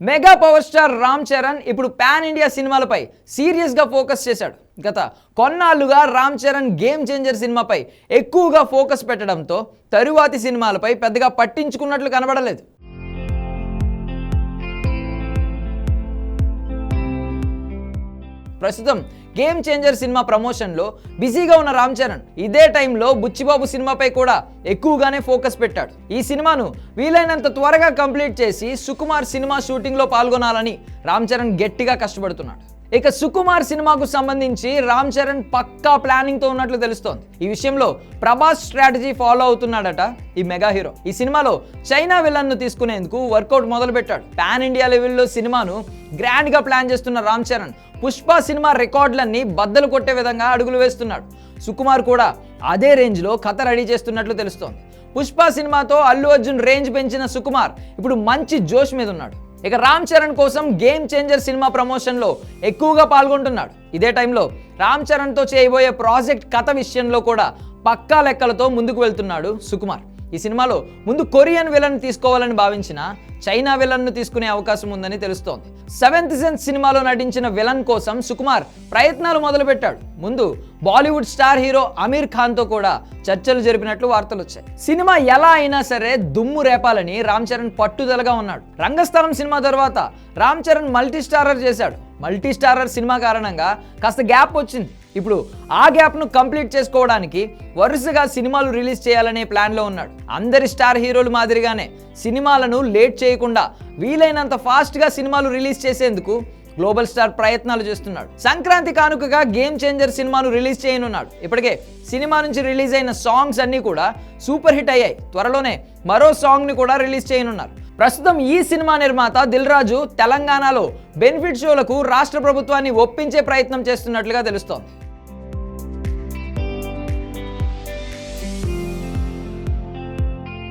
Mega power star Ram Charan ఇప్పుడు pan India సినిమాలపై సీరియస్గా ఫోకస్ చేశాడు. గత కొన్నాళ్ళుగా రామ్ చరణ్ గేమ్ చేంజర్ సినిమాపై ఎక్కువగా ఫోకస్ పెట్టడంతో తరువాతి సినిమాలపై పెద్దగా పట్టించుకున్నట్లు కనబడలేదు. ప్రస్తుతం గేమ్ చేంజర్ సినిమా ప్రమోషన్లో బిజీగా ఉన్న రామ్ చరణ్ ఇదే టైంలో బుచ్చిబాబు సినిమాపై కూడా ఎక్కువగానే ఫోకస్ పెట్టాడు. ఈ సినిమాను వీలైనంత త్వరగా కంప్లీట్ చేసి సుకుమార్ సినిమా షూటింగ్లో పాల్గొనాలని రామ్ చరణ్ గట్టిగా కష్టపడుతున్నాడు. ఇక సుకుమార్ సినిమాకు సంబంధించి రామ్ చరణ్ పక్కా ప్లానింగ్తో ఉన్నట్లు తెలుస్తోంది. ఈ విషయంలో ప్రభాస్ స్ట్రాటజీ ఫాలో అవుతున్నాడట ఈ మెగా హీరో ఈ సినిమాలో చైనా విలన్ను తీసుకునేందుకు వర్కౌట్ మొదలుపెట్టాడు. పాన్ ఇండియా లెవెల్లో సినిమాను గ్రాండ్గా ప్లాన్ చేస్తున్న రామ్ చరణ్ పుష్ప సినిమా రికార్డులన్నీ బద్దలు కొట్టే విధంగా అడుగులు వేస్తున్నాడు. సుకుమార్ కూడా అదే రేంజ్లో కథ రెడీ చేస్తున్నట్లు తెలుస్తోంది. పుష్ప సినిమాతో అల్లు అర్జున్ రేంజ్ పెంచిన సుకుమార్ ఇప్పుడు మంచి జోష్ మీద ఉన్నాడు. ఇక రామ్ చరణ్ కోసం గేమ్ చేంజర్ సినిమా ప్రమోషన్లో ఎక్కువగా పాల్గొంటున్నాడు. ఇదే టైంలో రామ్ చరణ్తో చేయబోయే ప్రాజెక్ట్ కథ విషయంలో కూడా పక్కా లెక్కలతో ముందుకు వెళ్తున్నాడు సుకుమార్. ఈ సినిమాలో ముందు కొరియన్ విలన్ తీసుకోవాలని భావించిన చైనా విలన్ను తీసుకునే అవకాశం ఉందని తెలుస్తోంది. సెవెంత్ సెన్స్ సినిమాలో నటించిన విలన్ కోసం సుకుమార్ ప్రయత్నాలు మొదలుపెట్టాడు. ముందు బాలీవుడ్ స్టార్ హీరో అమీర్ ఖాన్తో కూడా చర్చలు జరిపినట్లు వార్తలు వచ్చాయి. సినిమా ఎలా అయినా సరే దుమ్ము రేపాలని రామ్ చరణ్ పట్టుదలగా ఉన్నాడు. రంగస్థలం సినిమా తర్వాత రామ్ చరణ్ మల్టీ స్టారర్ చేశాడు. మల్టీ స్టారర్ సినిమా కారణంగా కాస్త గ్యాప్ వచ్చింది. ఇప్పుడు ఆ గ్యాప్ను కంప్లీట్ చేసుకోవడానికి వరుసగా సినిమాలు రిలీజ్ చేయాలనే ప్లాన్లో ఉన్నాడు. అందరి స్టార్ హీరోలు మాదిరిగానే సినిమాలను లేట్ చేయకుండా వీలైనంత ఫాస్ట్గా సినిమాలు రిలీజ్ చేసేందుకు గ్లోబల్ స్టార్ ప్రయత్నాలు చేస్తున్నాడు. సంక్రాంతి కానుకగా గేమ్ చేంజర్ సినిమాను రిలీజ్ చేయనున్నాడు. ఇప్పటికే సినిమా నుంచి రిలీజ్ అయిన సాంగ్స్ అన్నీ కూడా సూపర్ హిట్ అయ్యాయి. త్వరలోనే మరో సాంగ్ని కూడా రిలీజ్ చేయనున్నారు. ప్రస్తుతం ఈ సినిమా నిర్మాత దిల్ రాజు తెలంగాణలో బెనిఫిట్ షోలకు రాష్ట్ర ప్రభుత్వాన్ని ఒప్పించే ప్రయత్నం చేస్తున్నట్లుగా తెలుస్తోంది.